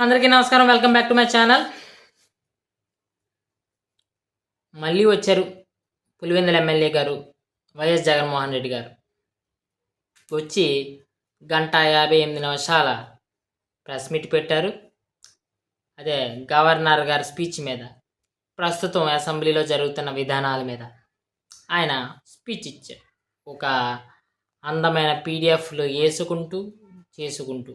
అందరికీ నమస్కారం. Welcome back to my channel మళ్ళీ వచ్చారు పులివెందుల ఎమ్మెల్యే గారు వైఎస్ జగన్మోహన్ రెడ్డి గారు. వచ్చి గంట యాభై ఎనిమిది నిమిషాల ప్రెస్ మీట్ పెట్టారు. అదే గవర్నర్ గారి స్పీచ్ మీద ప్రస్తుతం అసెంబ్లీలో జరుగుతున్న విధానాల మీద ఆయన స్పీచ్ ఇచ్చారు. ఒక అందమైన పీడిఎఫ్లు వేసుకుంటూ చేసుకుంటూ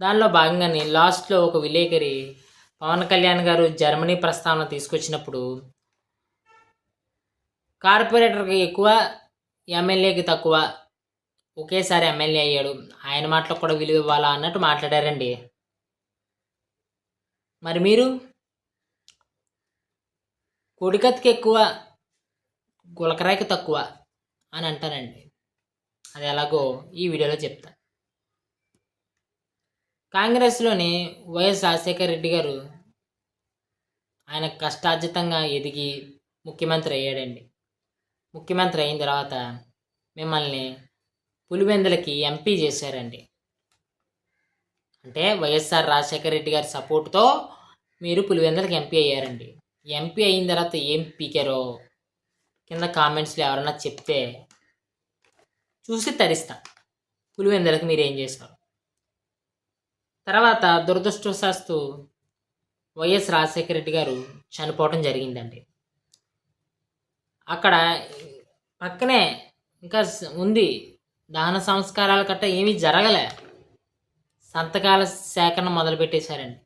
దానిలో భాగంగానే లాస్ట్లో ఒక విలేకరి పవన్ కళ్యాణ్ గారు జర్మనీ ప్రస్తావన తీసుకొచ్చినప్పుడు కార్పొరేటర్కి ఎక్కువ ఎమ్మెల్యేకి తక్కువ ఒకేసారి ఎమ్మెల్యే అయ్యాడు. ఆయన మాటలకు కూడా విలువ ఇవ్వాలా అన్నట్టు మాట్లాడారండి. మరి మీరు? కొడికత్తికి ఎక్కువ గులకరాయికి తక్కువ అని అంటారండి అది ఎలాగో ఈ వీడియోలో చెప్తాను కాంగ్రెస్లోని వైఎస్ రాజశేఖర రెడ్డి గారు ఆయన కష్టార్జితంగా ఎదిగి ముఖ్యమంత్రి అయ్యాడండి. ముఖ్యమంత్రి అయిన తర్వాత మిమ్మల్ని పులివెందులకి ఎంపీ చేశారండి. అంటే వైఎస్ఆర్ రాజశేఖర రెడ్డి గారి సపోర్ట్తో మీరు పులివెందులకి ఎంపీ అయ్యారండి. ఎంపీ అయిన తర్వాత ఏం పీకారో కింద కామెంట్స్లో ఎవరన్నా చెప్తే చూసి తరిస్తా. పులివెందులకు మీరు ఏం చేశారు తర్వాత దురదృష్టవశాస్తు వైఎస్ రాజశేఖర రెడ్డి గారు చనిపోవటం జరిగిందండి. అక్కడ పక్కనే ఇంకా ఉంది. దహన సంస్కారాల కట్ట ఏమీ జరగలే. సంతకాల సేకరణ మొదలుపెట్టేశారండి.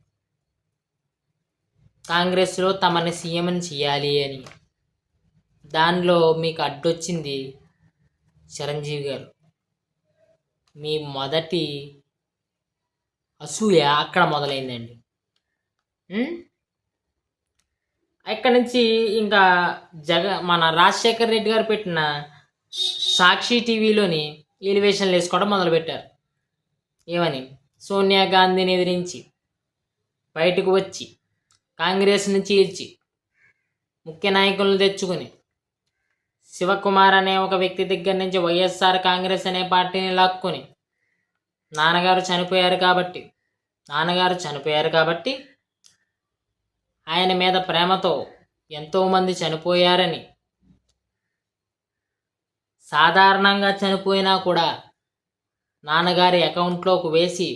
కాంగ్రెస్లో తమని సీఎంని చేయాలి అని. దానిలో మీకు అడ్డొచ్చింది చిరంజీవి గారు. మీ మొదటి అసూయ అక్కడ మొదలైందండి. ఇక్కడ అక్కడి నుంచి ఇంకా జగ మన రాజశేఖర్ రెడ్డి గారు పెట్టిన సాక్షి టీవీలోని ఎలివేషన్లు వేసుకోవడం మొదలుపెట్టారు. ఏమని? సోనియా గాంధీని ఎదిరించి బయటకు వచ్చి కాంగ్రెస్ నుంచి ఈడ్చి ముఖ్య నాయకులను తెచ్చుకుని శివకుమార్ అనే ఒక వ్యక్తి దగ్గర నుంచి వైఎస్ఆర్ కాంగ్రెస్ అనే పార్టీని లాక్కొని నాన్నగారు చనిపోయారు కాబట్టి నాన్నగారు చనిపోయారు కాబట్టి ఆయన మీద ప్రేమతో ఎంతోమంది చనిపోయారని సాధారణంగా చనిపోయినా కూడా నాన్నగారి అకౌంట్లోకి వేసి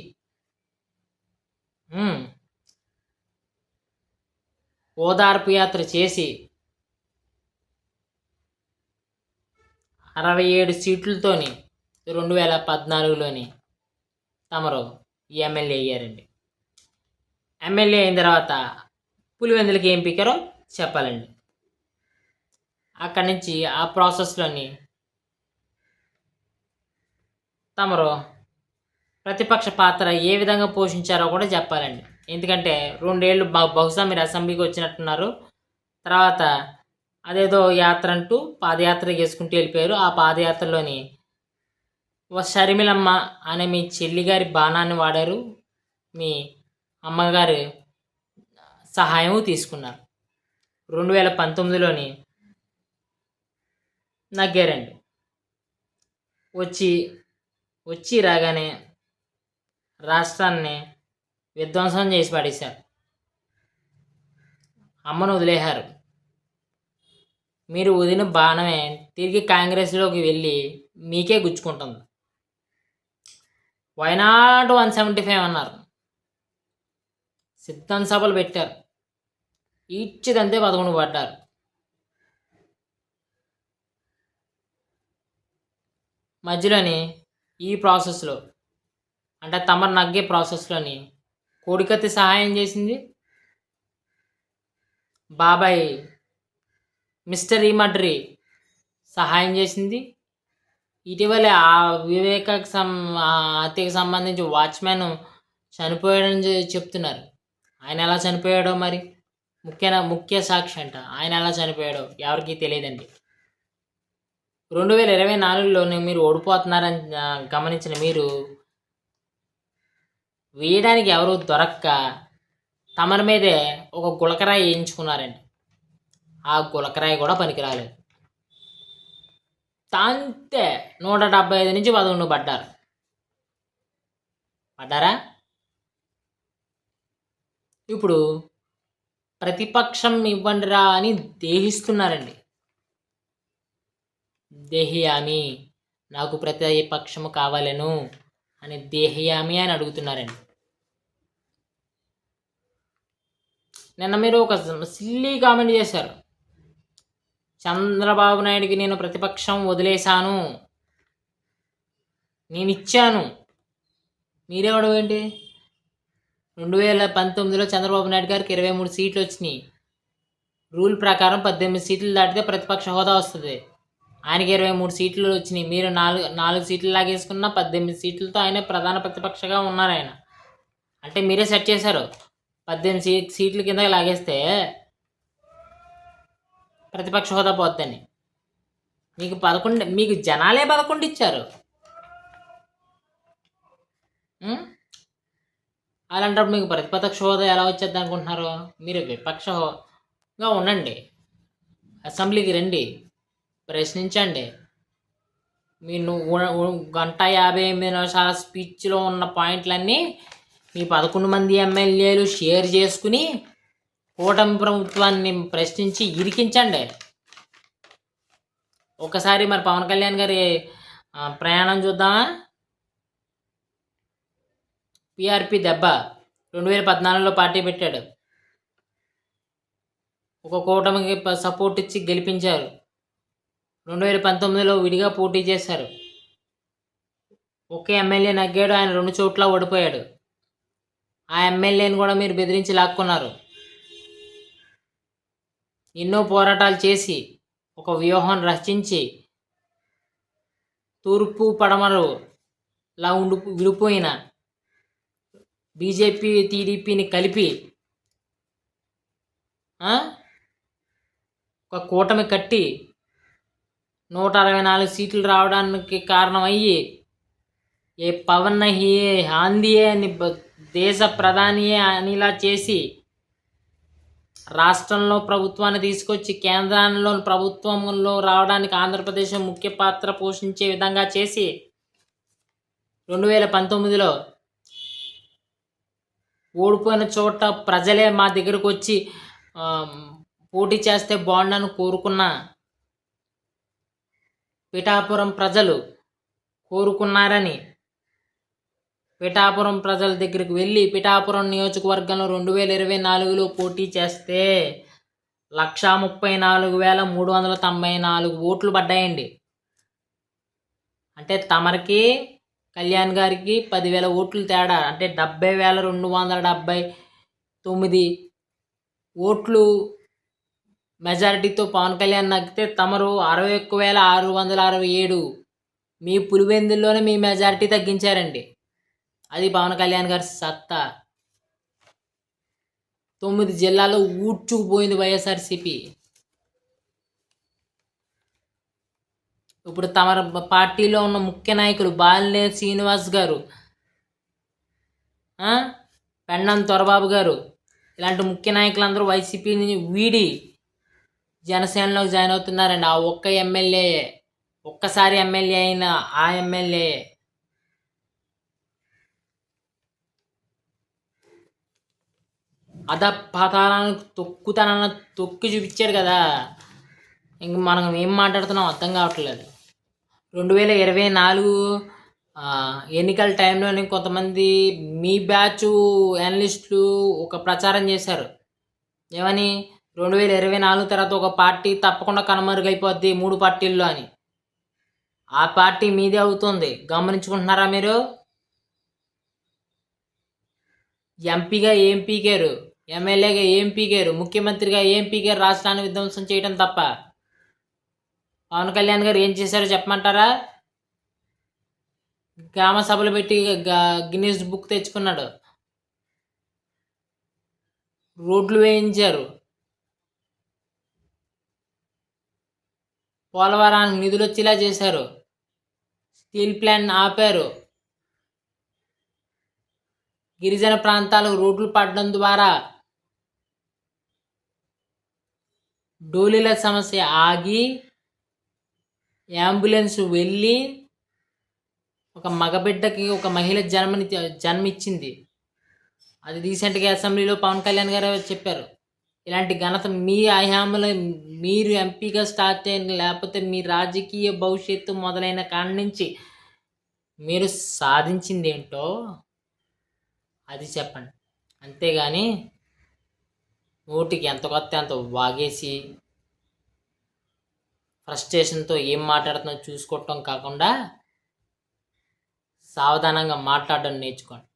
ఓదార్పు యాత్ర చేసి అరవై ఏడు సీట్లతోని రెండు వేల పద్నాలుగులోని తమరు ఎమ్మెల్యే అయ్యారండి. ఎమ్మెల్యే అయిన తర్వాత పులివెందులకి ఏం పీకారో చెప్పాలండి. అక్కడి నుంచి ఆ ప్రాసెస్లోని తమరు ప్రతిపక్ష పాత్ర ఏ విధంగా పోషించారో కూడా చెప్పాలండి. ఎందుకంటే రెండేళ్ళు బహుశా మీరు అసెంబ్లీకి వచ్చినట్టున్నారు. తర్వాత అదేదో యాత్ర అంటూ పాదయాత్ర చేసుకుంటూ వెళ్ళిపోయారు. ఆ పాదయాత్రలోని షర్మిలమ్మ అనే మీ చెల్లి గారి బాణాన్ని వాడారు. మీ అమ్మగారి సహాయము తీసుకున్నారు. రెండు వేల పంతొమ్మిదిలోని నగ్గారండి. వచ్చి వచ్చి రాగానే రాష్ట్రాన్ని విధ్వంసం చేసి పడేశారు. అమ్మను వదిలేశారు. మీరు వదిలిన బాణమే తిరిగి కాంగ్రెస్లోకి వెళ్ళి మీకే గుచ్చుకుంటుంది. Why not one seventy five అన్నారు. సిద్ధం సభలు పెట్టారు. ఇచ్చిదంతే పదకొండు పడ్డారు. మధ్యలోని ఈ ప్రాసెస్లో అంటే తమరు నగ్గే ప్రాసెస్లోని కోడికత్తి సహాయం చేసింది బాబాయ్ మిస్టర్ ఈ మడ్రి సహాయం చేసింది. ఇటీవలే ఆ వివేకకు సం ఆ హత్యకు సంబంధించి వాచ్మెన్ చనిపోయాడని చెప్తున్నారు. ఆయన ఎలా చనిపోయాడో మరి? ముఖ్య ముఖ్య సాక్షి అంట. ఆయన ఎలా చనిపోయాడో ఎవరికీ తెలియదండి. రెండు వేల ఇరవై నాలుగులోనే మీరు ఓడిపోతున్నారని గమనించిన మీరు వేయడానికి ఎవరు దొరక్క తమరి మీదే ఒక గులకరాయి వేయించుకున్నారండి. ఆ గులకరాయి కూడా పనికిరాలేదు. తాంతే నూట డెబ్బై ఐదు నుంచి పదకొండు పడ్డారు. పడ్డారా? ఇప్పుడు ప్రతిపక్షం ఇవ్వండిరా అని దేహిస్తున్నారండి. దేహియామి నాకు ప్రతిపక్షము కావాలను అని దేహియామి అని అడుగుతున్నారండి. నిన్న మీరు ఒక సిల్లీ కామెంట్ చేశారు. చంద్రబాబు నాయుడికి నేను ప్రతిపక్షం వదిలేశాను. నేను ఇచ్చాను మీరేవడం ఏంటి? రెండు వేల పంతొమ్మిదిలో చంద్రబాబు నాయుడు గారికి ఇరవై మూడు సీట్లు వచ్చినాయి రూల్ ప్రకారం పద్దెనిమిది సీట్లు దాటితే ప్రతిపక్ష హోదా వస్తుంది. ఆయనకి ఇరవై మూడు సీట్లు వచ్చినాయి మీరు నాలుగు నాలుగు సీట్లు లాగేసుకున్న పద్దెనిమిది సీట్లతో ఆయన ప్రధాన ప్రతిపక్షగా ఉన్నారు ఆయన అంటే మీరే సెట్ చేశారు. పద్దెనిమిది సీ సీట్ల కింద లాగేస్తే ప్రతిపక్ష హోదా పోద్దని. మీకు పదకొండు మీకు జనాలే పదకొండు ఇచ్చారు. అలాంటప్పుడు మీకు ప్రతిపక్ష హోదా ఎలా వచ్చేది అనుకుంటున్నారు? మీరు విపక్షంగా ఉండండి. అసెంబ్లీకి రండి. ప్రశ్నించండి. మీ నువ్వు గంట యాభై ఎనిమిది నిమిషాల స్పీచ్లో ఉన్న పాయింట్లన్నీ మీ పదకొండు మంది ఎమ్మెల్యేలు షేర్ చేసుకుని కూటమి ప్రభుత్వాన్ని ప్రశ్నించి ఇరికించండి. ఒకసారి మరి పవన్ కళ్యాణ్ గారి ప్రయాణం చూద్దామా? పిఆర్పి దెబ్బ రెండు వేల పద్నాలుగులో పార్టీ పెట్టాడు. ఒక కూటమికి సపోర్ట్ ఇచ్చి గెలిపించారు. రెండు వేల పంతొమ్మిదిలో విడిగా పోటీ చేశారు. ఒకే ఎమ్మెల్యే నగ్గాడు ఆయన రెండు చోట్ల ఓడిపోయాడు. ఆ ఎమ్మెల్యేని కూడా మీరు బెదిరించి లాక్కున్నారు. ఎన్నో పోరాటాలు చేసి ఒక వ్యూహం రచించి తూర్పు పడమరు లా ఉండి విడిపోయిన బీజేపీ టీడీపీని కలిపి ఒక కూటమి కట్టి నూట అరవై నాలుగు సీట్లు రావడానికి కారణమయ్యి ఏ పవన్ నహియే ఆందియే అని దేశ ప్రధానియే అనిలా చేసి రాష్ట్రంలో ప్రభుత్వాన్ని తీసుకొచ్చి కేంద్రంలో ప్రభుత్వంలో రావడానికి ఆంధ్రప్రదేశ్ ముఖ్య పాత్ర పోషించే విధంగా చేసి రెండు వేల పంతొమ్మిదిలో ఓడిపోయిన చోట ప్రజలే మా దగ్గరకు వచ్చి పోటీ చేస్తే బాగుండని కోరుకున్న పిఠాపురం ప్రజలు కోరుకున్నారని పిఠాపురం ప్రజల దగ్గరికి వెళ్ళి పిఠాపురం నియోజకవర్గంలో రెండు వేల ఇరవై నాలుగులో పోటీ చేస్తే లక్షా ముప్పై నాలుగు వేల మూడు వందల తొంభై నాలుగు ఓట్లు పడ్డాయండి. అంటే తమరికి కళ్యాణ్ గారికి పదివేల ఓట్లు తేడా అంటే డెబ్బై వేల రెండు వందల డెబ్బై తొమ్మిది ఓట్లు మెజారిటీతో పవన్ కళ్యాణ్ నక్కితే తమరు అరవై ఒక్క వేల ఆరు వందల అరవై ఏడు మీ పులివెందుల్లోనే మీ మెజారిటీ తగ్గించారండి. అది పవన్ కళ్యాణ్ గారి సత్తా. తొమ్మిది జిల్లాలో ఊడ్చుకుపోయింది వైఎస్ఆర్సిపి. ఇప్పుడు తమ పార్టీలో ఉన్న ముఖ్య నాయకులు బాలినే శ్రీనివాస్ గారు పెండం దొరబాబు గారు ఇలాంటి ముఖ్య నాయకులందరూ వైసీపీని వీడి జనసేనలోకి జాయిన్ అవుతున్నారండి. ఆ ఒక్క ఎమ్మెల్యే ఒక్కసారి ఎమ్మెల్యే అయిన ఆ ఎమ్మెల్యే అధపాతాలను పాతాళానికి తొక్కుతానన్న తొక్కి చూపించాడు కదా. ఇంక మనం ఏం మాట్లాడుతున్నాం అర్థం కావట్లేదు. రెండు వేల ఇరవై నాలుగు ఎన్నికల టైంలోనే కొంతమంది మీ బ్యాచ్ అనలిస్టులు ఒక ప్రచారం చేశారు. ఏమని? రెండు వేల ఇరవై నాలుగు తర్వాత ఒక పార్టీ తప్పకుండా కనుమరుగైపోద్ది మూడు పార్టీల్లో అని. ఆ పార్టీ మీదే అవుతుంది. గమనించుకుంటున్నారా మీరు? ఎంపీగా ఏం పీకారు? ఎమ్మెల్యేగా ఏం పీకారు ముఖ్యమంత్రిగా ఏం పీకారు రాష్ట్రాన్ని విధ్వంసం చేయడం తప్ప. పవన్ కళ్యాణ్ గారు ఏం చేశారో చెప్పమంటారా? గ్రామ సభలు పెట్టి గ- గిన్నీస్ బుక్ తెచ్చుకున్నాడు. రోడ్లు వేయించారు. పోలవరానికి నిధులు వచ్చేలా చేశారు. స్టీల్ ప్లాంట్ ఆపారు. గిరిజన ప్రాంతాలకు రోడ్లు పడడం ద్వారా డోలీల సమస్య ఆగి అంబులెన్స్ వెళ్ళి ఒక మగబిడ్డకి ఒక మహిళ జన్మని జన్మిచ్చింది. అది రీసెంట్గా అసెంబ్లీలో పవన్ కళ్యాణ్ గారు చెప్పారు. ఇలాంటి ఘనత మీ హయాంలో మీరు ఎంపీగా స్టార్ట్ అయిన లేకపోతే మీ రాజకీయ భవిష్యత్తు మొదలైన కాడి నుంచి మీరు సాధించింది ఏంటో అది చెప్పండి. అంతేగాని నోటికి ఎంత కొత్త అంత వాగేసి ఫ్రస్ట్రేషన్తో ఏం మాట్లాడుతుందో చూసుకోవటం కాకుండా సావధానంగా మాట్లాడడం నేర్చుకోండి.